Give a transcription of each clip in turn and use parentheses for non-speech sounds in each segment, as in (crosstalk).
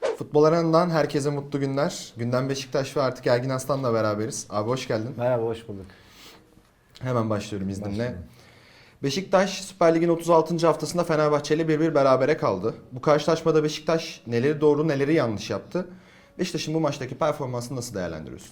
Futbol Arena'dan herkese mutlu günler. Günden Beşiktaş ve artık Ergin Aslan'la beraberiz. Abi hoş geldin. Merhaba, hoş bulduk. Hemen başlıyorum izninle. Başlayalım. Beşiktaş Süper Lig'in 36. haftasında Fenerbahçe ile 1-1 berabere kaldı. Bu karşılaşmada Beşiktaş neleri doğru neleri yanlış yaptı? Beşiktaş'ın bu maçtaki performansını nasıl değerlendiriyorsun?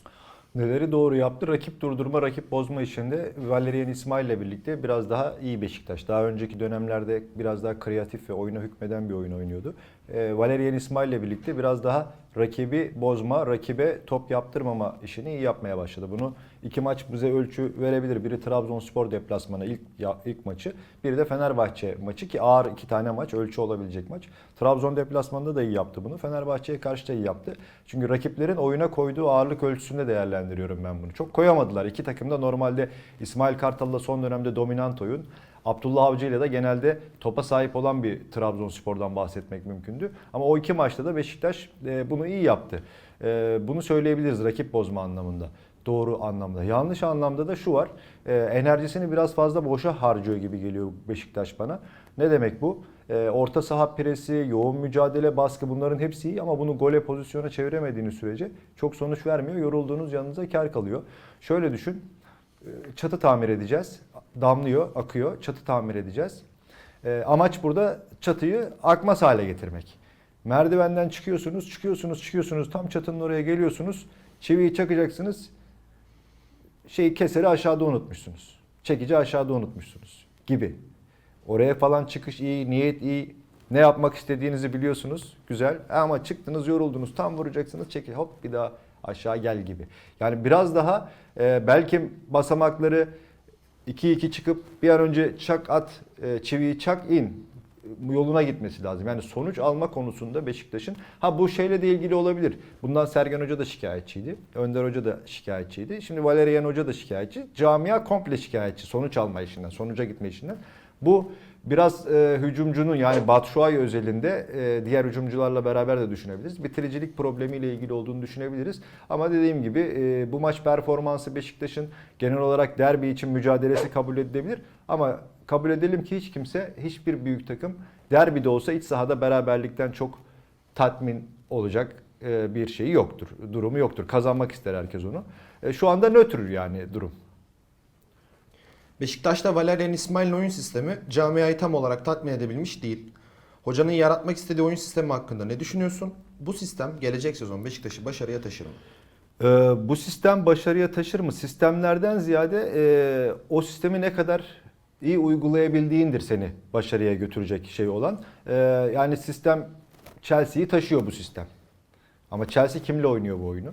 Neleri doğru yaptı? Rakip durdurma, rakip bozma işinde Valerian İsmail ile birlikte biraz daha iyi Beşiktaş. Daha önceki dönemlerde biraz daha kreatif ve oyuna hükmeden bir oyun oynuyordu. Ee, Valerian İsmail ile birlikte biraz daha rakibi bozma, rakibe top yaptırmama işini iyi yapmaya başladı. Bunu iki maç bize ölçü verebilir. Biri Trabzonspor deplasmanı ilk ilk maçı, biri de Fenerbahçe maçı ki ağır iki tane maç, ölçü olabilecek maç. Trabzon deplasmanında da iyi yaptı bunu. Fenerbahçe'ye karşı da iyi yaptı. Çünkü rakiplerin oyuna koyduğu ağırlık ölçüsünde değerlendiriyorum ben bunu. Çok koyamadılar. İki takım da normalde İsmail Kartal'la son dönemde dominant oyun. Abdullah Avcı ile de genelde topa sahip olan bir Trabzonspor'dan bahsetmek mümkündü. Ama o iki maçta da Beşiktaş e, bunu iyi yaptı. E, Bunu söyleyebiliriz rakip bozma anlamında. Doğru anlamda. Yanlış anlamda da şu var. e, Enerjisini biraz fazla boşa harcıyor gibi geliyor Beşiktaş bana. Ne demek bu? E, Orta saha presi, yoğun mücadele, baskı bunların hepsi iyi ama bunu gole pozisyona çeviremediğiniz sürece çok sonuç vermiyor. Yorulduğunuz yanınıza kar kalıyor. Şöyle düşün. Çatı tamir edeceğiz. Damlıyor, akıyor. Çatı tamir edeceğiz. E, amaç burada çatıyı akmaz hale getirmek. Merdivenden çıkıyorsunuz, çıkıyorsunuz, çıkıyorsunuz. Tam çatının oraya geliyorsunuz. Çiviyi çakacaksınız. Şeyi keseri aşağıda unutmuşsunuz. Çekici aşağıda unutmuşsunuz gibi. Oraya falan çıkış iyi, niyet iyi. Ne yapmak istediğinizi biliyorsunuz. Güzel. Ama çıktınız, yoruldunuz. Tam vuracaksınız. Çekil hop bir daha aşağı gel gibi. Yani biraz daha e, belki basamakları 2-2 çıkıp bir an önce çak at, e, çiviyi çak in yoluna gitmesi lazım. Yani sonuç alma konusunda Beşiktaş'ın ha bu şeyle de ilgili olabilir. Bundan Sergen Hoca da şikayetçiydi. Önder Hoca da şikayetçiydi. Şimdi Valerian Hoca da şikayetçi. Camia komple şikayetçi sonuç alma işinden, sonuca gitme işinden. Bu biraz e, hücumcunun yani Batshuayi özelinde e, diğer hücumcularla beraber de düşünebiliriz. Bitiricilik problemiyle ilgili olduğunu düşünebiliriz. Ama dediğim gibi e, bu maç performansı Beşiktaş'ın genel olarak derbi için mücadelesi kabul edilebilir. Ama kabul edelim ki hiç kimse, hiçbir büyük takım derbide olsa iç sahada beraberlikten çok tatmin olacak e, bir şeyi yoktur. Durumu yoktur. Kazanmak ister herkes onu. E, Şu anda nötr yani durum. Beşiktaş'ta Valerian İsmail'in oyun sistemi camiayı tam olarak tatmin edebilmiş değil. Hocanın yaratmak istediği oyun sistemi hakkında ne düşünüyorsun? Bu sistem gelecek sezon Beşiktaş'ı başarıya taşır mı? Ee, bu sistem başarıya taşır mı? Sistemlerden ziyade e, o sistemi ne kadar iyi uygulayabildiğindir seni başarıya götürecek şey olan. Ee, yani sistem Chelsea'yi taşıyor bu sistem. Ama Chelsea kimle oynuyor bu oyunu?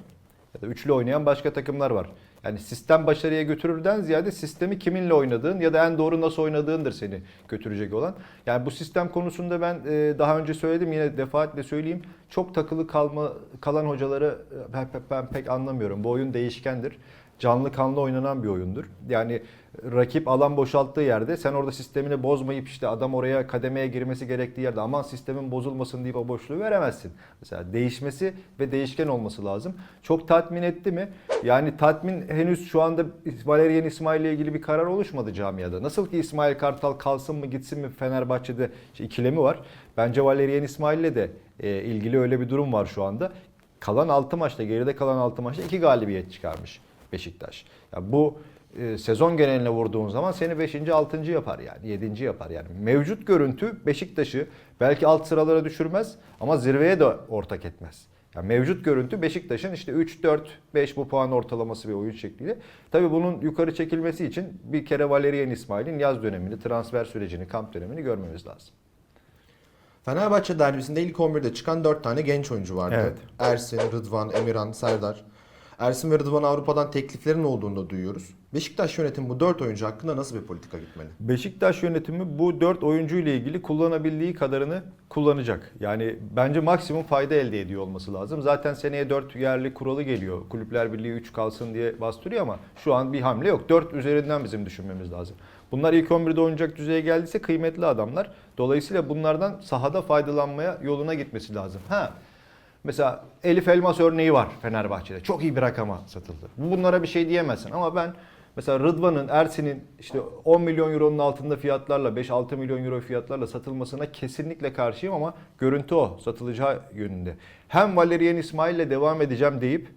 Ya da üçlü oynayan başka takımlar var. Yani sistem başarıya götürürden ziyade sistemi kiminle oynadığın ya da en doğru nasıl oynadığındır seni götürecek olan. Yani bu sistem konusunda ben e, daha önce söyledim yine defaatle söyleyeyim. Çok takılı kalma kalan hocaları e, ben, ben pek anlamıyorum. Bu oyun değişkendir. Canlı kanlı oynanan bir oyundur. Yani rakip alan boşalttığı yerde sen orada sistemini bozmayıp işte adam oraya kademeye girmesi gerektiği yerde aman sistemin bozulmasın deyip o boşluğu veremezsin. Mesela değişmesi ve değişken olması lazım. Çok tatmin etti mi? Yani tatmin henüz şu anda Valerian İsmail ile ilgili bir karar oluşmadı camiada. Nasıl ki İsmail Kartal kalsın mı gitsin mi Fenerbahçe'de işte ikilemi var. Bence Valerian İsmail ile de e, ilgili öyle bir durum var şu anda. Kalan 6 maçta geride kalan 6 maçta 2 galibiyet çıkarmış Beşiktaş. Ya bu e, sezon geneline vurduğun zaman seni 5. 6. yapar yani 7. yapar yani. Mevcut görüntü Beşiktaş'ı belki alt sıralara düşürmez ama zirveye de ortak etmez. Yani mevcut görüntü Beşiktaş'ın işte 3 4 5 bu puan ortalaması bir oyun şekliyle. Tabii bunun yukarı çekilmesi için bir kere Valerian İsmail'in yaz dönemini, transfer sürecini, kamp dönemini görmemiz lazım. Fenerbahçe derbisinde ilk 11'de çıkan 4 tane genç oyuncu vardı. Evet. Ersin, Rıdvan, Emirhan, Serdar. Ersin ve Rıdvan Avrupa'dan tekliflerin olduğunu da duyuyoruz. Beşiktaş yönetimi bu 4 oyuncu hakkında nasıl bir politika gitmeli? Beşiktaş yönetimi bu 4 oyuncu ile ilgili kullanabildiği kadarını kullanacak. Yani bence maksimum fayda elde ediyor olması lazım. Zaten seneye 4 yerli kuralı geliyor. Kulüpler Birliği 3 kalsın diye bastırıyor ama şu an bir hamle yok. 4 üzerinden bizim düşünmemiz lazım. Bunlar ilk 11'de oynayacak düzeye geldiyse kıymetli adamlar. Dolayısıyla bunlardan sahada faydalanmaya yoluna gitmesi lazım. Ha Mesela Elif Elmas örneği var Fenerbahçe'de. Çok iyi bir rakama satıldı. Bunlara bir şey diyemezsin ama ben Mesela Rıdvan'ın, Ersin'in işte 10 milyon euronun altında fiyatlarla 5-6 milyon euro fiyatlarla satılmasına kesinlikle karşıyım ama görüntü o satılacağı yönünde. Hem Valerian İsmail'le devam edeceğim deyip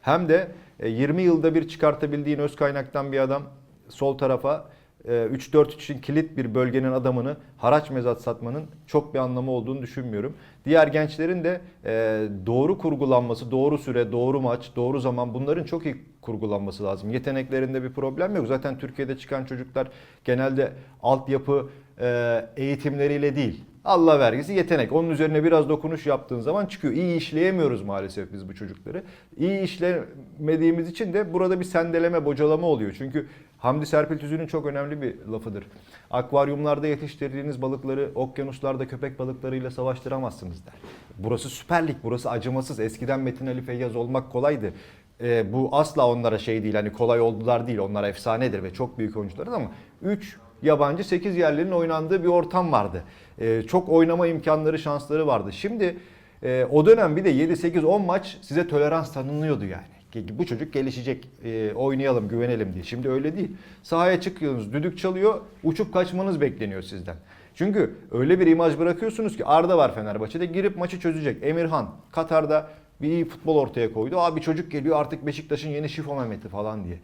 hem de e, 20 yılda bir çıkartabildiğin öz kaynaktan bir adam sol tarafa e, 3-4 için kilit bir bölgenin adamını haraç mezat satmanın çok bir anlamı olduğunu düşünmüyorum. Diğer gençlerin de e, doğru kurgulanması, doğru süre, doğru maç, doğru zaman bunların çok iyi kurgulanması lazım. Yeteneklerinde bir problem yok. Zaten Türkiye'de çıkan çocuklar genelde altyapı e, eğitimleriyle değil. Allah vergisi yetenek. Onun üzerine biraz dokunuş yaptığın zaman çıkıyor. İyi işleyemiyoruz maalesef biz bu çocukları. İyi işlemediğimiz için de burada bir sendeleme, bocalama oluyor. Çünkü Hamdi Serpil Tüzü'nün çok önemli bir lafıdır. Akvaryumlarda yetiştirdiğiniz balıkları okyanuslarda köpek balıklarıyla savaştıramazsınız der. Burası Süper Lig, burası acımasız. Eskiden Metin Ali Feyyaz olmak kolaydı. Ee, bu asla onlara şey değil hani kolay oldular değil onlar efsanedir ve çok büyük oyuncularız ama 3 yabancı 8 yerlerin oynandığı bir ortam vardı. Ee, çok oynama imkanları şansları vardı. Şimdi e, o dönem bir de 7-8-10 maç size tolerans tanınıyordu yani. Bu çocuk gelişecek, e, oynayalım, güvenelim diye. Şimdi öyle değil. Sahaya çıkıyorsunuz, düdük çalıyor, uçup kaçmanız bekleniyor sizden. Çünkü öyle bir imaj bırakıyorsunuz ki Arda var Fenerbahçe'de girip maçı çözecek. Emirhan Katar'da bir iyi futbol ortaya koydu. Abi çocuk geliyor artık Beşiktaş'ın yeni şifo Mehmet'i falan diye.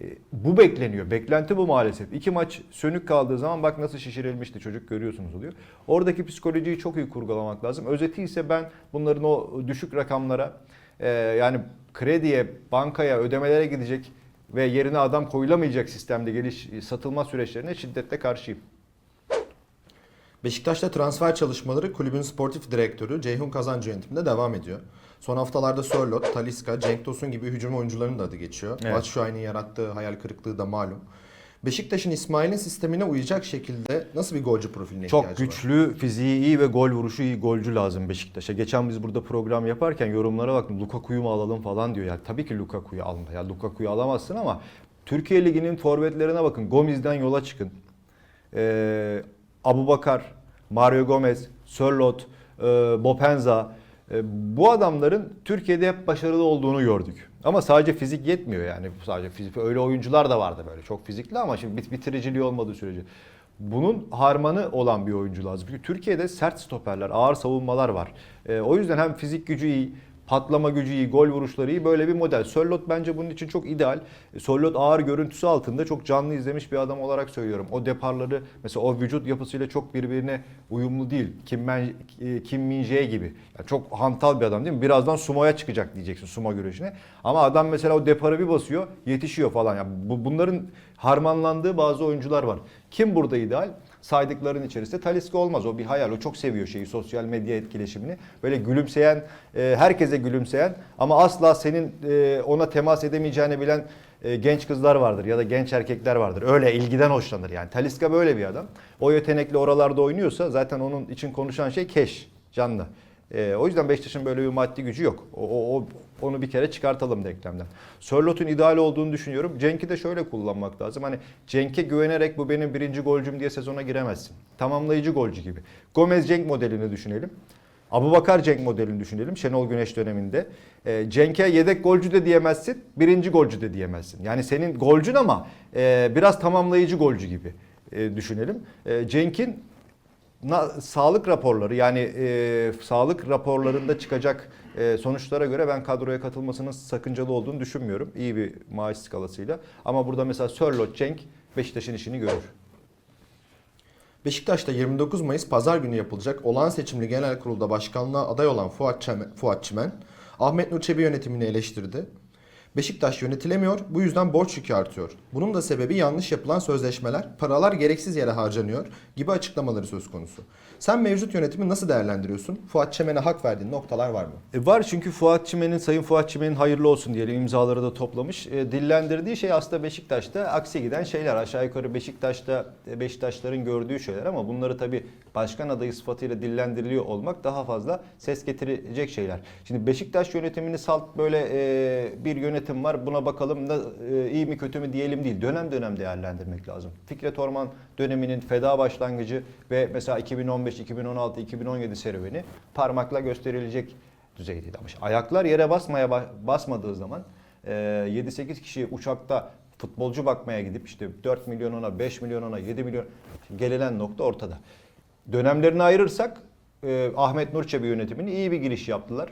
E, bu bekleniyor. Beklenti bu maalesef. İki maç sönük kaldığı zaman bak nasıl şişirilmişti çocuk görüyorsunuz oluyor. Oradaki psikolojiyi çok iyi kurgulamak lazım. Özeti ise ben bunların o düşük rakamlara e, yani krediye, bankaya, ödemelere gidecek ve yerine adam koyulamayacak sistemde geliş satılma süreçlerine şiddetle karşıyım. Beşiktaş'ta transfer çalışmaları kulübün sportif direktörü Ceyhun Kazancı yönetiminde devam ediyor. Son haftalarda Sörlot, Taliska, Cenk Tosun gibi hücum oyuncularının da adı geçiyor. Evet. Batshuayi'nin yarattığı hayal kırıklığı da malum. Beşiktaş'ın İsmail'in sistemine uyacak şekilde nasıl bir golcü profiline Çok ihtiyacı var? güçlü, fiziği iyi ve gol vuruşu iyi golcü lazım Beşiktaş'a. Geçen biz burada program yaparken yorumlara baktım. Lukaku'yu mu alalım falan diyor. Ya tabii ki Lukaku'yu alma. Ya Lukaku'yu alamazsın ama Türkiye Ligi'nin forvetlerine bakın. Gomez'den yola çıkın. Ee, Abu Bakar, Mario Gomez, Sörlot, e, Bopenza. E, bu adamların Türkiye'de hep başarılı olduğunu gördük. Ama sadece fizik yetmiyor yani. Sadece fizik öyle oyuncular da vardı böyle çok fizikli ama şimdi bit- bitiriciliği olmadığı sürece. Bunun harmanı olan bir oyuncu lazım. Çünkü Türkiye'de sert stoperler, ağır savunmalar var. E, o yüzden hem fizik gücü iyi, patlama gücü iyi, gol vuruşları iyi böyle bir model. Sörlot bence bunun için çok ideal. E, Sörlot ağır görüntüsü altında çok canlı izlemiş bir adam olarak söylüyorum. O deparları mesela o vücut yapısıyla çok birbirine uyumlu değil. Kim, Men, e, Kim Min Jae gibi. Yani çok hantal bir adam değil mi? Birazdan sumoya çıkacak diyeceksin sumo güreşine. Ama adam mesela o deparı bir basıyor yetişiyor falan. Yani bu, bunların harmanlandığı bazı oyuncular var. Kim burada ideal? Saydıkların içerisinde Talisca olmaz. O bir hayal. O çok seviyor şeyi, sosyal medya etkileşimini. Böyle gülümseyen, e, herkese gülümseyen ama asla senin e, ona temas edemeyeceğini bilen e, genç kızlar vardır ya da genç erkekler vardır. Öyle ilgiden hoşlanır yani. Talisca böyle bir adam. O yetenekli oralarda oynuyorsa zaten onun için konuşan şey keş, canlı. E, o yüzden Beşiktaş'ın böyle bir maddi gücü yok. O, o, o- onu bir kere çıkartalım denklemden. Sörlot'un ideal olduğunu düşünüyorum. Cenk'i de şöyle kullanmak lazım. Hani Cenk'e güvenerek bu benim birinci golcüm diye sezona giremezsin. Tamamlayıcı golcü gibi. Gomez Cenk modelini düşünelim. Abubakar Cenk modelini düşünelim Şenol Güneş döneminde. E, Cenk'e yedek golcü de diyemezsin, birinci golcü de diyemezsin. Yani senin golcün ama e, biraz tamamlayıcı golcü gibi e, düşünelim. E, Cenk'in Na- sağlık raporları yani e, sağlık raporlarında çıkacak e, sonuçlara göre ben kadroya katılmasının sakıncalı olduğunu düşünmüyorum. İyi bir maaş skalasıyla. Ama burada mesela Sörlot Cenk Beşiktaş'ın işini görür. Beşiktaş'ta 29 Mayıs Pazar günü yapılacak olağan seçimli genel kurulda başkanlığa aday olan Fuat, Çemen, Fuat Çimen, Ahmet Nur Çebi yönetimini eleştirdi. Beşiktaş yönetilemiyor, bu yüzden borç yükü artıyor. Bunun da sebebi yanlış yapılan sözleşmeler, paralar gereksiz yere harcanıyor gibi açıklamaları söz konusu. Sen mevcut yönetimi nasıl değerlendiriyorsun? Fuat Çemen'e hak verdiğin noktalar var mı? E, var çünkü Fuat Çimen'in, Sayın Fuat Çimen'in hayırlı olsun diyelim imzaları da toplamış. E, dillendirdiği şey aslında Beşiktaş'ta aksi giden şeyler. Aşağı yukarı Beşiktaş'ta e, Beşiktaşların gördüğü şeyler ama bunları tabii başkan adayı sıfatıyla dillendiriliyor olmak daha fazla ses getirecek şeyler. Şimdi Beşiktaş yönetimini salt böyle e, bir yönetim var buna bakalım da e, iyi mi kötü mü diyelim değil. Dönem dönem değerlendirmek lazım. Fikret Orman döneminin feda başlangıcı ve mesela 2015, 2016, 2017 serüveni parmakla gösterilecek düzeydeydi. Ama ayaklar yere basmaya ba- basmadığı zaman e, 7-8 kişi uçakta futbolcu bakmaya gidip işte 4 milyon ona, 5 milyon ona, 7 milyon gelinen nokta ortada. Dönemlerini ayırırsak e, Ahmet Nur Çebi yönetimini iyi bir giriş yaptılar.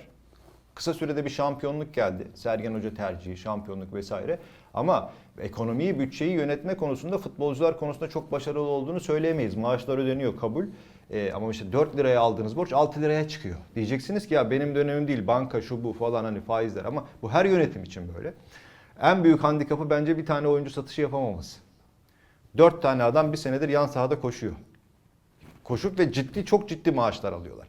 Kısa sürede bir şampiyonluk geldi. Sergen Hoca tercihi, şampiyonluk vesaire. Ama ekonomiyi, bütçeyi yönetme konusunda futbolcular konusunda çok başarılı olduğunu söyleyemeyiz. Maaşlar ödeniyor kabul. Ee, ama işte 4 liraya aldığınız borç 6 liraya çıkıyor. Diyeceksiniz ki ya benim dönemim değil banka şu bu falan hani faizler ama bu her yönetim için böyle. En büyük handikapı bence bir tane oyuncu satışı yapamaması. 4 tane adam bir senedir yan sahada koşuyor koşup ve ciddi çok ciddi maaşlar alıyorlar.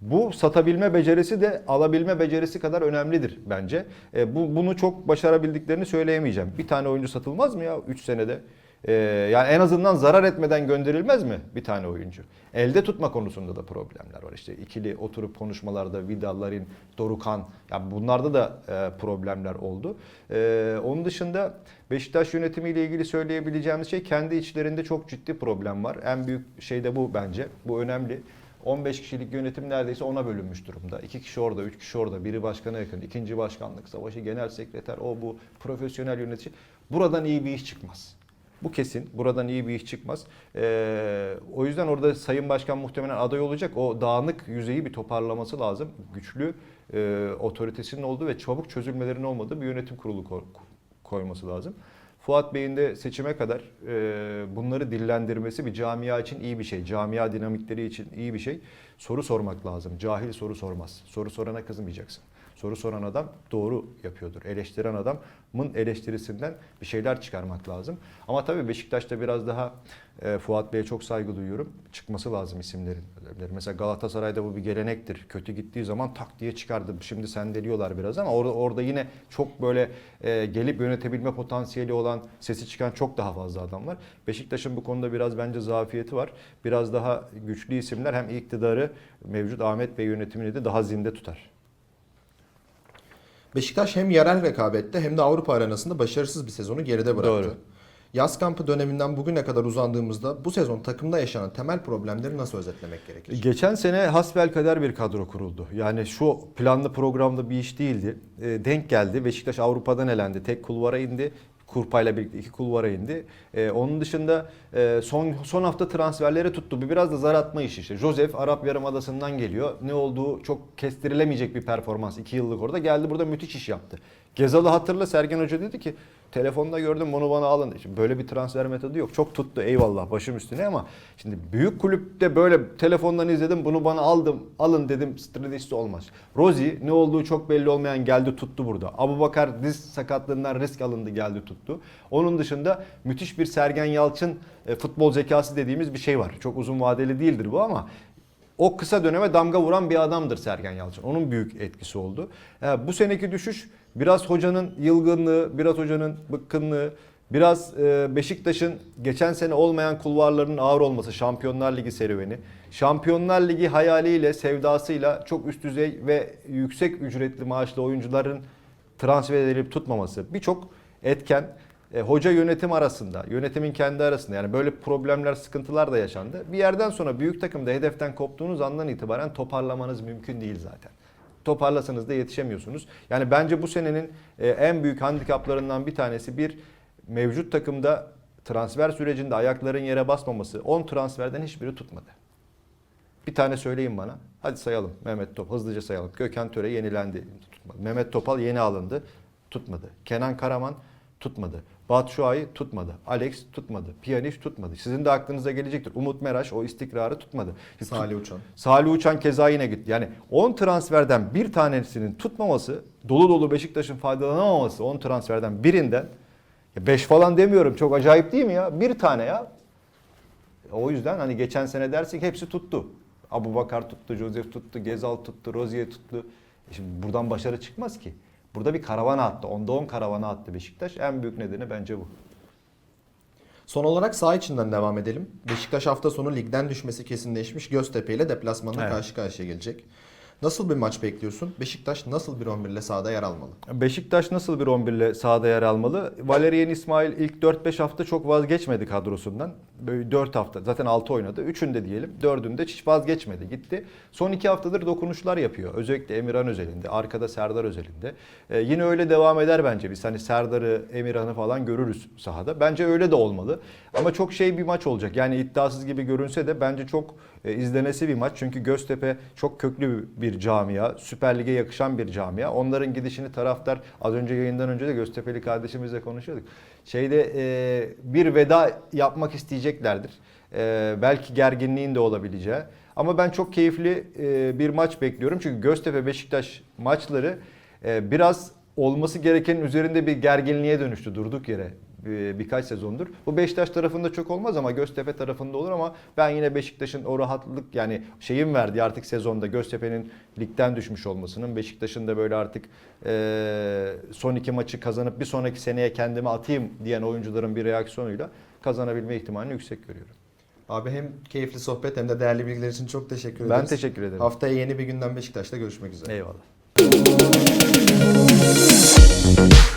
Bu satabilme becerisi de alabilme becerisi kadar önemlidir bence. E, bu bunu çok başarabildiklerini söyleyemeyeceğim. Bir tane oyuncu satılmaz mı ya 3 senede? E, yani en azından zarar etmeden gönderilmez mi bir tane oyuncu? Elde tutma konusunda da problemler var. İşte ikili oturup konuşmalarda Vidal, Larin, Dorukan yani bunlarda da e, problemler oldu. E, onun dışında Beşiktaş yönetimiyle ilgili söyleyebileceğimiz şey kendi içlerinde çok ciddi problem var. En büyük şey de bu bence. Bu önemli. 15 kişilik yönetim neredeyse ona bölünmüş durumda. İki kişi orada, üç kişi orada, biri başkana yakın, ikinci başkanlık, savaşı, genel sekreter, o bu, profesyonel yönetici. Buradan iyi bir iş çıkmaz. Bu kesin. Buradan iyi bir iş çıkmaz. Ee, o yüzden orada Sayın Başkan muhtemelen aday olacak. O dağınık yüzeyi bir toparlaması lazım. Güçlü, e, otoritesinin olduğu ve çabuk çözülmelerin olmadığı bir yönetim kurulu ko- koyması lazım. Fuat Bey'in de seçime kadar e, bunları dillendirmesi bir camia için iyi bir şey. Camia dinamikleri için iyi bir şey. Soru sormak lazım. Cahil soru sormaz. Soru sorana kızmayacaksın. Soru soran adam doğru yapıyordur. Eleştiren adamın eleştirisinden bir şeyler çıkarmak lazım. Ama tabii Beşiktaş'ta biraz daha e, Fuat Bey'e çok saygı duyuyorum. Çıkması lazım isimlerin. Mesela Galatasaray'da bu bir gelenektir. Kötü gittiği zaman tak diye çıkardı. Şimdi sendeliyorlar biraz ama orada, orada yine çok böyle e, gelip yönetebilme potansiyeli olan, sesi çıkan çok daha fazla adam var. Beşiktaş'ın bu konuda biraz bence zafiyeti var. Biraz daha güçlü isimler hem iktidarı mevcut Ahmet Bey yönetimini de daha zinde tutar. Beşiktaş hem yerel rekabette hem de Avrupa arenasında başarısız bir sezonu geride bıraktı. Doğru. Yaz kampı döneminden bugüne kadar uzandığımızda bu sezon takımda yaşanan temel problemleri nasıl özetlemek gerekir? Geçen sene hasbelkader bir kadro kuruldu. Yani şu planlı programda bir iş değildi. E, denk geldi. Beşiktaş Avrupa'dan elendi. Tek kulvara indi. Kurpayla birlikte iki kulvara indi. E, onun dışında e, son son hafta transferleri tuttu. Bir biraz da zar atma işi işte. Josef Arap Yarımadası'ndan geliyor. Ne olduğu çok kestirilemeyecek bir performans. iki yıllık orada. Geldi burada müthiş iş yaptı. Gezal'ı hatırla Sergen Hoca dedi ki telefonda gördüm bunu bana alın. Şimdi böyle bir transfer metodu yok. Çok tuttu eyvallah başım üstüne ama şimdi büyük kulüpte böyle telefondan izledim bunu bana aldım alın dedim stratejisi olmaz. Rozi ne olduğu çok belli olmayan geldi tuttu burada. Abu Bakar diz sakatlığından risk alındı geldi tuttu. Onun dışında müthiş bir Sergen Yalçın e, futbol zekası dediğimiz bir şey var. Çok uzun vadeli değildir bu ama o kısa döneme damga vuran bir adamdır Sergen Yalçın. Onun büyük etkisi oldu. E, bu seneki düşüş biraz hocanın yılgınlığı, biraz hocanın bıkkınlığı, biraz e, Beşiktaş'ın geçen sene olmayan kulvarlarının ağır olması, Şampiyonlar Ligi serüveni. Şampiyonlar Ligi hayaliyle, sevdasıyla çok üst düzey ve yüksek ücretli maaşlı oyuncuların transfer edilip tutmaması. Birçok etken e, hoca yönetim arasında, yönetimin kendi arasında yani böyle problemler, sıkıntılar da yaşandı. Bir yerden sonra büyük takımda hedeften koptuğunuz andan itibaren toparlamanız mümkün değil zaten. Toparlasanız da yetişemiyorsunuz. Yani bence bu senenin e, en büyük handikaplarından bir tanesi bir mevcut takımda transfer sürecinde ayakların yere basmaması. 10 transferden hiçbiri tutmadı. Bir tane söyleyin bana. Hadi sayalım. Mehmet Top hızlıca sayalım. Gökhan Töre yenilendi. Tutmadı. Mehmet Topal yeni alındı. Tutmadı. Kenan Karaman tutmadı. Batshuayi tutmadı. Alex tutmadı. Pjanic tutmadı. Sizin de aklınıza gelecektir. Umut Meraş o istikrarı tutmadı. Salih Uçan. Salih Uçan keza yine gitti. Yani 10 transferden bir tanesinin tutmaması, dolu dolu Beşiktaş'ın faydalanamaması 10 transferden birinden 5 falan demiyorum. Çok acayip değil mi ya? Bir tane ya. O yüzden hani geçen sene dersek hepsi tuttu. Abu Bakar tuttu, Josef tuttu, Gezal tuttu, Rozier tuttu. E Şimdi buradan başarı çıkmaz ki. Burada bir karavana attı. Onda 10 karavana attı Beşiktaş. En büyük nedeni bence bu. Son olarak sağ içinden devam edelim. Beşiktaş hafta sonu ligden düşmesi kesinleşmiş Göztepe ile deplasmanda Evet. karşı karşıya gelecek. Nasıl bir maç bekliyorsun? Beşiktaş nasıl bir 11 ile sahada yer almalı? Beşiktaş nasıl bir 11 ile sahada yer almalı? Valerian İsmail ilk 4-5 hafta çok vazgeçmedi kadrosundan. Böyle 4 hafta zaten 6 oynadı. 3'ünde diyelim 4'ünde hiç vazgeçmedi gitti. Son 2 haftadır dokunuşlar yapıyor. Özellikle Emirhan özelinde. Arkada Serdar özelinde. Ee, yine öyle devam eder bence. Biz hani Serdar'ı, Emirhan'ı falan görürüz sahada. Bence öyle de olmalı. Ama çok şey bir maç olacak. Yani iddiasız gibi görünse de bence çok e, izlenesi bir maç. Çünkü Göztepe çok köklü bir camia. Süper Lig'e yakışan bir camia. Onların gidişini taraftar az önce yayından önce de Göztepe'li kardeşimizle konuşuyorduk. Şeyde e, bir veda yapmak isteyeceklerdir. E, belki gerginliğin de olabileceği. Ama ben çok keyifli e, bir maç bekliyorum. Çünkü Göztepe Beşiktaş maçları e, biraz olması gerekenin üzerinde bir gerginliğe dönüştü durduk yere birkaç sezondur. Bu Beşiktaş tarafında çok olmaz ama Göztepe tarafında olur ama ben yine Beşiktaş'ın o rahatlık yani şeyin verdiği artık sezonda Göztepe'nin ligden düşmüş olmasının Beşiktaş'ın da böyle artık e, son iki maçı kazanıp bir sonraki seneye kendimi atayım diyen oyuncuların bir reaksiyonuyla kazanabilme ihtimalini yüksek görüyorum. Abi hem keyifli sohbet hem de değerli bilgiler için çok teşekkür ederiz. Ben teşekkür ederim. Haftaya yeni bir günden Beşiktaş'ta görüşmek üzere. Eyvallah. (laughs)